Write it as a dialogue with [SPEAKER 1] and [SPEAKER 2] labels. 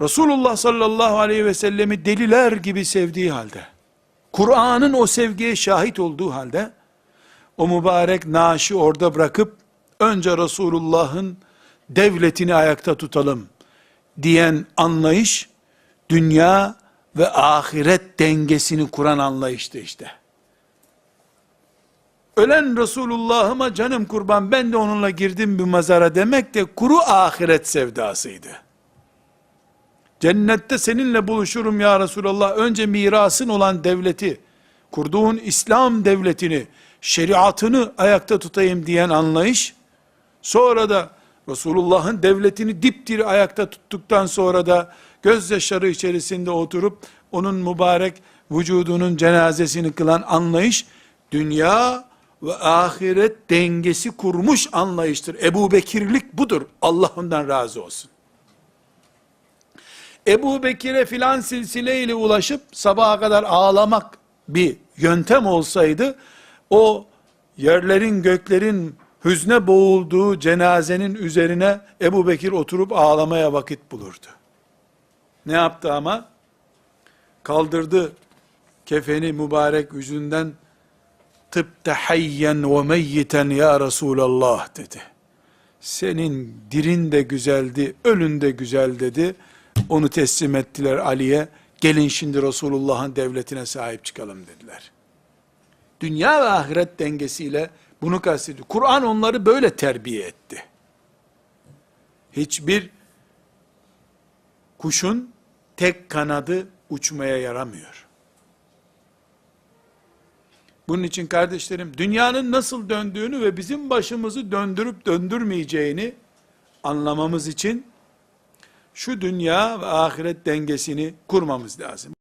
[SPEAKER 1] Resulullah sallallahu aleyhi ve sellemi deliler gibi sevdiği halde, Kur'an'ın o sevgiye şahit olduğu halde, o mübarek naaşı orada bırakıp, önce Resulullah'ın devletini ayakta tutalım diyen anlayış, dünya ve ahiret dengesini kuran anlayıştı işte. Ölen Resulullah'ıma canım kurban ben de onunla girdim bir mazara demek de kuru ahiret sevdasıydı. Cennette seninle buluşurum ya Resulallah. Önce mirasın olan devleti, kurduğun İslam devletini, şeriatını ayakta tutayım diyen anlayış, sonra da Resulullah'ın devletini dipdiri ayakta tuttuktan sonra da gözyaşları içerisinde oturup onun mübarek vücudunun cenazesini kılan anlayış, dünya ve ahiret dengesi kurmuş anlayıştır. Ebu Bekirlik budur. Allah ondan razı olsun. Ebu Bekir'e filan silsileyle ulaşıp sabaha kadar ağlamak bir yöntem olsaydı, o yerlerin göklerin hüzne boğulduğu cenazenin üzerine Ebu Bekir oturup ağlamaya vakit bulurdu. Ne yaptı ama? Kaldırdı kefeni mübarek yüzünden tıpte hayyen ve meyyiten ya Resulallah dedi. Senin dirin de güzeldi, ölün de güzel dedi. Onu teslim ettiler Ali'ye. Gelin şimdi Resulullah'ın devletine sahip çıkalım dediler. Dünya ve ahiret dengesiyle bunu kastediyor. Kur'an onları böyle terbiye etti. Hiçbir kuşun tek kanadı uçmaya yaramıyor. Bunun için kardeşlerim dünyanın nasıl döndüğünü ve bizim başımızı döndürüp döndürmeyeceğini anlamamız için şu dünya ve ahiret dengesini kurmamız lazım.